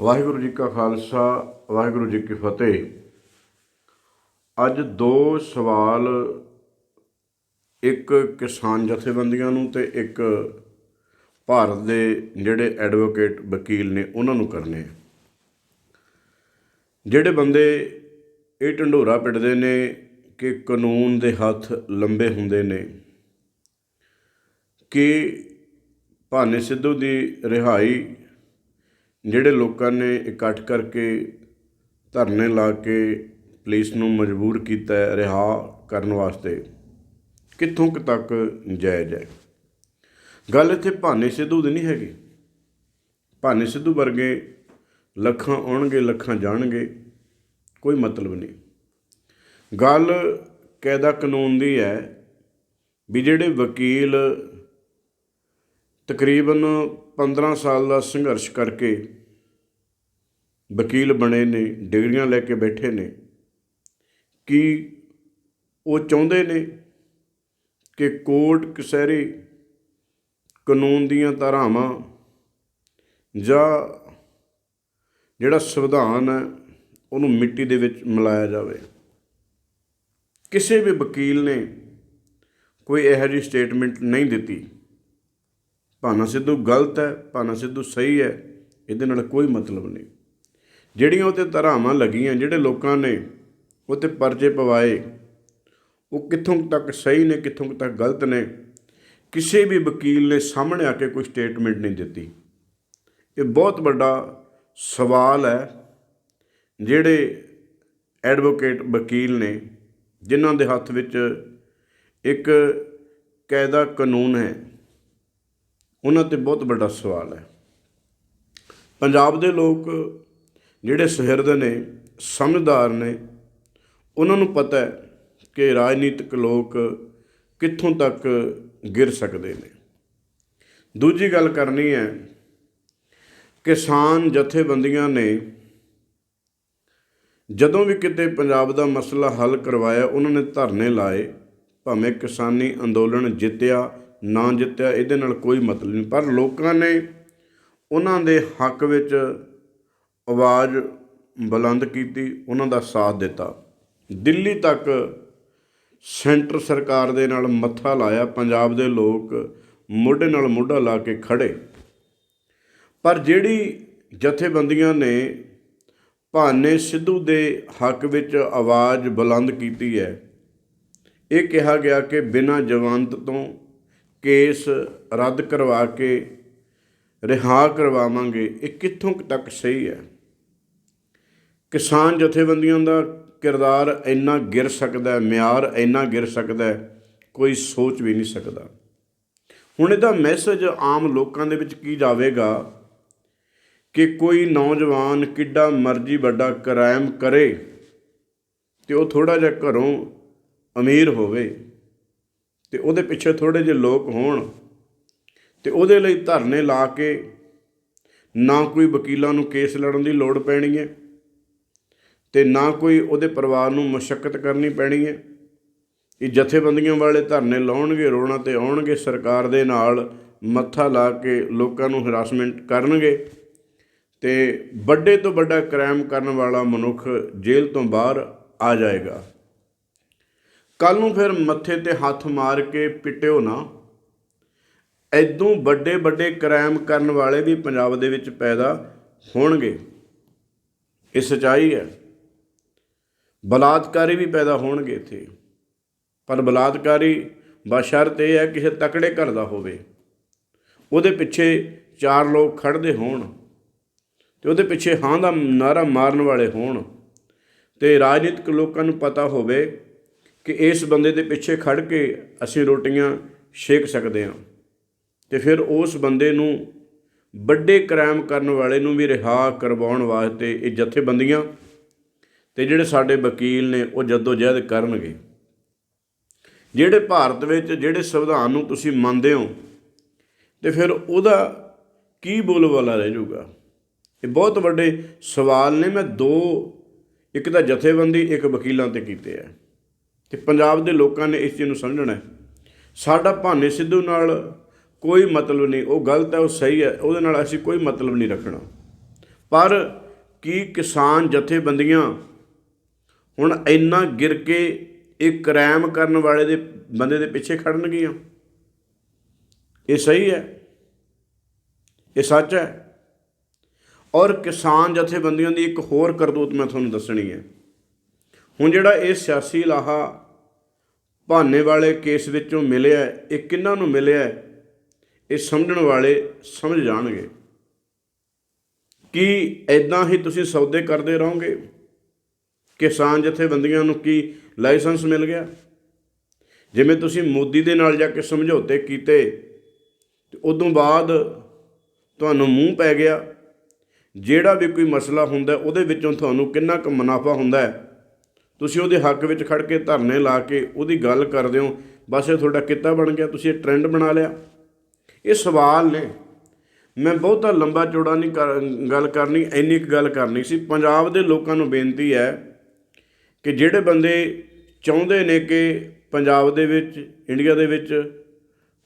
ਵਾਹਿਗੁਰੂ ਜੀ ਕਾ ਖਾਲਸਾ, ਵਾਹਿਗੁਰੂ ਜੀ ਕੀ ਫਤਿਹ। ਅੱਜ ਦੋ ਸਵਾਲ, ਇੱਕ ਕਿਸਾਨ ਜਥੇਬੰਦੀਆਂ ਨੂੰ ਤੇ ਇੱਕ ਭਾਰਤ ਦੇ ਜਿਹੜੇ ਐਡਵੋਕੇਟ ਵਕੀਲ ਨੇ, ਉਹਨਾਂ ਨੂੰ ਕਰਨੇ ਜਿਹੜੇ ਬੰਦੇ ਇਹ ਢੰਡੋਰਾ ਪਿੱਟਦੇ ਨੇ ਕਿ ਕਾਨੂੰਨ ਦੇ ਹੱਥ ਲੰਬੇ ਹੁੰਦੇ ਨੇ, ਕਿ ਭਾਨੇ ਸਿੱਧੂ ਦੀ ਰਿਹਾਈ ਜਿਹੜੇ ਲੋਕਾਂ ਨੇ ਇਕੱਠ ਕਰਕੇ ਧਰਨੇ ਲਾ ਕੇ ਪੁਲਿਸ ਨੂੰ ਮਜਬੂਰ ਕੀਤਾ ਰਿਹਾ ਕਰਨ ਵਾਸਤੇ, ਕਿੱਥੋਂ ਕੁ ਤੱਕ ਜਾਇਜ਼ ਹੈ? ਗੱਲ ਇੱਥੇ ਭਾਨੇ ਸਿੱਧੂ ਦੀ ਨਹੀਂ ਹੈਗੀ। ਭਾਨੇ ਸਿੱਧੂ ਵਰਗੇ ਲੱਖਾਂ ਆਉਣਗੇ, ਲੱਖਾਂ ਜਾਣਗੇ, ਕੋਈ ਮਤਲਬ ਨਹੀਂ। ਗੱਲ ਕਾਇਦਾ ਕਾਨੂੰਨ ਦੀ ਹੈ ਵੀ ਜਿਹੜੇ ਵਕੀਲ ਤਕਰੀਬਨ 15 ਸਾਲ ਦਾ ਸੰਘਰਸ਼ ਕਰਕੇ ਵਕੀਲ ਬਣੇ ਨੇ, ਡਿਗਰੀਆਂ ਲੈ ਕੇ ਬੈਠੇ ਨੇ। ਕੀ ਉਹ ਚਾਹੁੰਦੇ ਨੇ ਕਿ ਕੋਰਟ, ਕਸਹਿਰੀ ਕਾਨੂੰਨ ਦੀਆਂ ਧਾਰਾਵਾਂ ਜਾਂ ਜਿਹੜਾ ਸੰਵਿਧਾਨ ਹੈ, ਉਹਨੂੰ ਮਿੱਟੀ ਦੇ ਵਿੱਚ ਮਿਲਾਇਆ ਜਾਵੇ? ਕਿਸੇ ਵੀ ਵਕੀਲ ਨੇ ਕੋਈ ਇਹੋ ਜਿਹੀ ਸਟੇਟਮੈਂਟ ਨਹੀਂ ਦਿੱਤੀ। ਭਾਨਾ ਸਿੱਧੂ ਗਲਤ ਹੈ, ਭਾਨਾ ਸਿੱਧੂ ਸਹੀ ਹੈ, ਇਹਦੇ ਨਾਲ ਕੋਈ ਮਤਲਬ ਨਹੀਂ। ਜਿਹੜੀਆਂ ਉਤੇ ਧਾਰਾਵਾਂ ਲੱਗੀਆਂ, ਜਿਹੜੇ ਲੋਕਾਂ ਨੇ ਉਤੇ ਪਰਚੇ ਪਵਾਏ, ਉਹ ਕਿੱਥੋਂ ਤੱਕ ਸਹੀ ਨੇ, ਕਿੱਥੋਂ ਤੱਕ ਗਲਤ ਨੇ, ਕਿਸੇ ਵੀ ਵਕੀਲ ਨੇ ਸਾਹਮਣੇ ਆ ਕੇ ਕੋਈ ਸਟੇਟਮੈਂਟ ਨਹੀਂ ਦਿੱਤੀ। ਇਹ ਬਹੁਤ ਵੱਡਾ ਸਵਾਲ ਹੈ, ਜਿਹੜੇ ਐਡਵੋਕੇਟ ਵਕੀਲ ਨੇ, ਜਿਨ੍ਹਾਂ ਦੇ ਹੱਥ ਵਿੱਚ ਇੱਕ ਕਾਇਦਾ ਕਾਨੂੰਨ ਹੈ ਉਹਨਾਂ ਤੇ ਬਹੁਤ ਵੱਡਾ ਸਵਾਲ ਹੈ। ਪੰਜਾਬ ਦੇ ਲੋਕ ਜਿਹੜੇ ਸੁਹਿਰਦ ਨੇ, ਸਮਝਦਾਰ ਨੇ, ਉਹਨਾਂ ਨੂੰ ਪਤਾ ਹੈ ਕਿ ਰਾਜਨੀਤਿਕ ਲੋਕ ਕਿੱਥੋਂ ਤੱਕ ਗਿਰ ਸਕਦੇ ਨੇ। ਦੂਜੀ ਗੱਲ ਕਰਨੀ ਹੈ ਕਿਸਾਨ ਜਥੇਬੰਦੀਆਂ ਨੇ ਜਦੋਂ ਵੀ ਕਿਤੇ ਪੰਜਾਬ ਦਾ ਮਸਲਾ ਹੱਲ ਕਰਵਾਇਆ, ਉਹਨਾਂ ਨੇ ਧਰਨੇ ਲਾਏ, ਭਾਵੇਂ ਕਿਸਾਨੀ ਅੰਦੋਲਨ ਜਿੱਤਿਆ ਨਾ ਜਿੱਤਿਆ, ਇਹਦੇ ਨਾਲ ਕੋਈ ਮਤਲਬ ਨਹੀਂ। ਪਰ ਲੋਕਾਂ ਨੇ ਉਹਨਾਂ ਦੇ ਹੱਕ ਵਿੱਚ ਆਵਾਜ਼ ਬੁਲੰਦ ਕੀਤੀ, ਉਹਨਾਂ ਦਾ ਸਾਥ ਦਿੱਤਾ। ਦਿੱਲੀ ਤੱਕ ਸੈਂਟਰ ਸਰਕਾਰ ਦੇ ਨਾਲ ਮੱਥਾ ਲਾਇਆ, ਪੰਜਾਬ ਦੇ ਲੋਕ ਮੋਢੇ ਨਾਲ ਮੋਢਾ ਲਾ ਕੇ ਖੜੇ। ਪਰ ਜਿਹੜੀ ਜਥੇਬੰਦੀਆਂ ਨੇ ਭਾਨੇ ਸਿੱਧੂ ਦੇ ਹੱਕ ਵਿੱਚ ਆਵਾਜ਼ ਬੁਲੰਦ ਕੀਤੀ ਹੈ, ਇਹ ਕਿਹਾ ਗਿਆ ਕਿ ਬਿਨਾਂ ਜਵਾਨਤ ਤੋਂ ਕੇਸ ਰੱਦ ਕਰਵਾ ਕੇ ਰਿਹਾ ਕਰਵਾਵਾਂਗੇ, ਇਹ ਕਿੱਥੋਂ ਤੱਕ ਸਹੀ ਹੈ? ਕਿਸਾਨ ਜਥੇਬੰਦੀਆਂ ਦਾ ਕਿਰਦਾਰ ਇੰਨਾ ਗਿਰ ਸਕਦਾ ਮਿਆਰ ਇੰਨਾ ਗਿਰ ਸਕਦਾ ਕੋਈ ਸੋਚ ਵੀ ਨਹੀਂ ਸਕਦਾ। ਹੁਣ ਇਹਦਾ ਮੈਸੇਜ ਆਮ ਲੋਕਾਂ ਦੇ ਵਿੱਚ ਕੀ ਜਾਵੇਗਾ? ਕਿ ਕੋਈ ਨੌਜਵਾਨ ਕਿੱਡਾ ਮਰਜ਼ੀ ਵੱਡਾ ਕ੍ਰਾਈਮ ਕਰੇ ਤੇ ਉਹ ਥੋੜਾ ਜਿਹਾ ਘਰੋਂ ਅਮੀਰ ਹੋਵੇ। ਤੇ ਉਹਦੇ ਪਿੱਛੇ ਥੋੜੇ ਜਿਹੇ ਲੋਕ ਹੋਣ ਤੇ ਉਹਦੇ ਲਈ ਧਰਨੇ ਲਾ ਕੇ ਨਾ ਕੋਈ ਵਕੀਲਾਂ ਨੂੰ ਕੇਸ ਲੜਨ ਦੀ ਲੋੜ ਪੈਣੀ ਹੈ ਤੇ ਨਾ ਕੋਈ ਉਹਦੇ ਪਰਿਵਾਰ ਨੂੰ ਮੁਸ਼ਕਲ ਕਰਨੀ ਪੈਣੀ ਹੈ। ਇਹ ਜਥੇਬੰਦੀਆਂ ਵਾਲੇ ਧਰਨੇ ਲਾਉਣਗੇ, ਰੋਣਾ ਤੇ ਆਉਣਗੇ, ਸਰਕਾਰ ਦੇ ਨਾਲ ਮੱਥਾ ਲਾ ਕੇ ਲੋਕਾਂ ਨੂੰ ਹਰਾਸਮੈਂਟ ਕਰਨਗੇ ਤੇ ਵੱਡੇ ਤੋਂ ਵੱਡਾ ਕ੍ਰਾਈਮ ਕਰਨ ਵਾਲਾ ਮਨੁੱਖ ਜੇਲ੍ਹ ਤੋਂ ਬਾਹਰ ਆ ਜਾਏਗਾ। ਕੱਲ ਨੂੰ ਫਿਰ ਮੱਥੇ ਤੇ ਹੱਥ ਮਾਰ ਕੇ ਪਿੱਟਿਓ ਨਾ। ਐਦੋਂ ਵੱਡੇ ਵੱਡੇ ਕ੍ਰਾਈਮ ਕਰਨ ਵਾਲੇ ਵੀ ਪੰਜਾਬ ਦੇ ਵਿੱਚ ਪੈਦਾ ਹੋਣਗੇ। ਇਹ ਸਚਾਈ ਹੈ। ਬਲਾਤਕਾਰੀ ਵੀ ਪੈਦਾ ਹੋਣਗੇ ਇੱਥੇ। ਪਰ ਬਲਾਤਕਾਰੀ ਬਸ਼ਰਤ ਇਹ ਹੈ ਕਿਸੇ ਤਕੜੇ ਘਰ ਦਾ ਹੋਵੇ। ਉਹਦੇ ਪਿੱਛੇ ਚਾਰ ਲੋਕ ਖੜਦੇ ਹੋਣ ਤੇ ਉਹਦੇ ਪਿੱਛੇ ਹਾਂ ਦਾ ਨਾਰਾ ਮਾਰਨ ਵਾਲੇ ਹੋਣ। ਤੇ ਰਾਜਨੀਤਿਕ ਲੋਕਾਂ ਨੂੰ ਪਤਾ ਹੋਵੇ ਕਿ ਇਸ ਬੰਦੇ ਦੇ ਪਿੱਛੇ ਖੜ ਕੇ ਅਸੀਂ ਰੋਟੀਆਂ ਛੇਕ ਸਕਦੇ ਹਾਂ। ਤੇ ਫਿਰ ਉਸ ਬੰਦੇ ਨੂੰ ਵੱਡੇ ਕ੍ਰਾਈਮ ਕਰਨ ਵਾਲੇ ਨੂੰ ਵੀ ਰਿਹਾ ਕਰਵਾਉਣ ਵਾਸਤੇ ਇਹ ਜਥੇਬੰਦੀਆਂ ਤੇ ਜਿਹੜੇ ਸਾਡੇ ਵਕੀਲ ਨੇ ਉਹ ਜੱਦੋ ਜਹਿਦ ਕਰਨਗੇ। ਜਿਹੜੇ ਭਾਰਤ ਵਿੱਚ ਜਿਹੜੇ ਸੰਵਿਧਾਨ ਨੂੰ ਤੁਸੀਂ ਮੰਨਦੇ ਹੋ, ਤੇ ਫਿਰ ਉਹਦਾ ਕੀ ਬੋਲਬਾਲਾ ਰਹਿ ਜਾਊਗਾ? ਇਹ ਬਹੁਤ ਵੱਡੇ ਸਵਾਲ ਨੇ। ਮੈਂ ਦੋ, ਇੱਕ ਤਾਂ ਜਥੇਬੰਦੀ, ਇੱਕ ਵਕੀਲਾਂ ਤੇ ਕੀਤੇ ਆ। ਤੇ ਪੰਜਾਬ ਦੇ ਲੋਕਾਂ ਨੇ ਇਸ ਚੀਜ਼ ਨੂੰ ਸਮਝਣਾ ਹੈ। ਸਾਡਾ ਭਾਨੇ ਸਿੱਧੂ ਨਾਲ ਕੋਈ ਮਤਲਬ ਨਹੀਂ, ਉਹ ਗਲਤ ਹੈ, ਉਹ ਸਹੀ ਹੈ, ਉਹਦੇ ਨਾਲ ਅਸੀਂ ਕੋਈ ਮਤਲਬ ਨਹੀਂ ਰੱਖਣਾ। ਪਰ ਕੀ ਕਿਸਾਨ ਜਥੇਬੰਦੀਆਂ ਹੁਣ ਇੰਨਾ ਗਿਰ ਕੇ ਇਹ ਕ੍ਰਾਈਮ ਕਰਨ ਵਾਲੇ ਦੇ ਬੰਦੇ ਦੇ ਪਿੱਛੇ ਖੜਨਗੀਆਂ? ਇਹ ਸਹੀ ਹੈ? ਇਹ ਸੱਚ ਹੈ? ਔਰ ਕਿਸਾਨ ਜਥੇਬੰਦੀਆਂ ਦੀ ਇੱਕ ਹੋਰ ਕਰਤੂਤ ਮੈਂ ਤੁਹਾਨੂੰ ਦੱਸਣੀ ਹੈ। ਹੁਣ ਜਿਹੜਾ ਇਹ ਸਿਆਸੀ ਲਾਹਾ ਭਾਨੇ ਵਾਲੇ ਕੇਸ ਵਿੱਚੋਂ ਮਿਲਿਆ ਇਹ ਕਿਹਨਾਂ ਨੂੰ ਮਿਲਿਆ ਇਹ ਸਮਝਣ ਵਾਲੇ ਸਮਝ ਜਾਣਗੇ। ਕੀ ਐਦਾਂ ਹੀ ਤੁਸੀਂ ਸੌਦੇ ਕਰਦੇ ਰਹੋਗੇ? ਕਿਸਾਨ ਜਥੇਬੰਦੀਆਂ ਨੂੰ ਕੀ ਲਾਇਸੈਂਸ ਮਿਲ ਗਿਆ? ਜਿਵੇਂ ਤੁਸੀਂ ਮੋਦੀ ਦੇ ਨਾਲ ਜਾ ਕੇ ਸਮਝੌਤੇ ਕੀਤੇ, ਤੇ ਉਦੋਂ ਬਾਅਦ ਤੁਹਾਨੂੰ ਮੂੰਹ ਪੈ ਗਿਆ। ਜਿਹੜਾ ਵੀ ਕੋਈ ਮਸਲਾ ਹੁੰਦਾ, ਉਹਦੇ ਵਿੱਚੋਂ ਤੁਹਾਨੂੰ ਕਿੰਨਾ ਕੁ ਮੁਨਾਫਾ ਹੁੰਦਾ ਹੈ? ਤੁਸੀਂ ਉਹਦੇ ਹੱਕ ਵਿੱਚ ਖੜ ਕੇ ਧਰਨੇ ਲਾ ਕੇ ਉਹਦੀ ਗੱਲ ਕਰਦੇ ਹੋ, ਬਸ ਇਹ ਤੁਹਾਡਾ ਕਿੱਤਾ ਬਣ ਗਿਆ, ਤੁਸੀਂ ਇਹ ਟ੍ਰੈਂਡ ਬਣਾ ਲਿਆ। ਇਹ ਸਵਾਲ ਨੇ। ਮੈਂ ਬਹੁਤਾ ਲੰਬਾ ਚੌੜਾ ਨਹੀਂ ਕਰ- ਗੱਲ ਕਰਨੀ, ਇੰਨੀ ਕੁ ਗੱਲ ਕਰਨੀ ਸੀ। ਪੰਜਾਬ ਦੇ ਲੋਕਾਂ ਨੂੰ ਬੇਨਤੀ ਹੈ ਕਿ ਜਿਹੜੇ ਬੰਦੇ ਚਾਹੁੰਦੇ ਨੇ ਕਿ ਪੰਜਾਬ ਦੇ ਵਿੱਚ, ਇੰਡੀਆ ਦੇ ਵਿੱਚ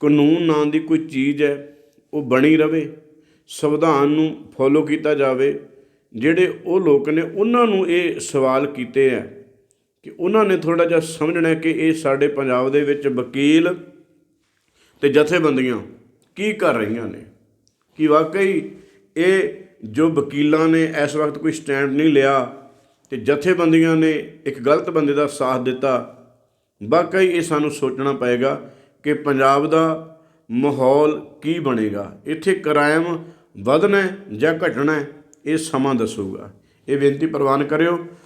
ਕਾਨੂੰਨ ਨਾਂ ਦੀ ਕੋਈ ਚੀਜ਼ ਹੈ, ਉਹ ਬਣੀ ਰਵੇ, ਸੰਵਿਧਾਨ ਨੂੰ ਫੋਲੋ ਕੀਤਾ ਜਾਵੇ, ਜਿਹੜੇ ਉਹ ਲੋਕ ਨੇ, ਉਹਨਾਂ ਨੂੰ ਇਹ ਸਵਾਲ ਕੀਤੇ ਹੈ। ਕਿ ਉਹਨਾਂ ਨੇ ਥੋੜਾ ਜਿਹਾ ਸਮਝਣਾ ਕਿ ਇਹ ਸਾਡੇ ਪੰਜਾਬ ਦੇ ਵਿੱਚ ਵਕੀਲ ਤੇ ਜਥੇਬੰਦੀਆਂ ਕੀ ਕਰ ਰਹੀਆਂ ਨੇ। ਕਿ ਵਾਕਈ ਇਹ ਜੋ ਵਕੀਲਾਂ ਨੇ ਇਸ ਵਕਤ ਕੋਈ ਸਟੈਂਡ ਨਹੀਂ ਲਿਆ ਤੇ ਜਥੇਬੰਦੀਆਂ ਨੇ ਇੱਕ ਗਲਤ ਬੰਦੇ ਦਾ ਸਾਥ ਦਿੱਤਾ, ਵਾਕਈ ਇਹ ਸਾਨੂੰ ਸੋਚਣਾ ਪਏਗਾ ਕਿ ਪੰਜਾਬ ਦਾ ਮਾਹੌਲ ਕੀ ਬਣੇਗਾ। ਇੱਥੇ ਕ੍ਰਾਈਮ ਵਧਣਾ ਜਾਂ ਘਟਣਾ ਇਹ ਸਮਾਂ ਦੱਸੂਗਾ। ਇਹ ਬੇਨਤੀ ਪ੍ਰਵਾਨ ਕਰਿਓ।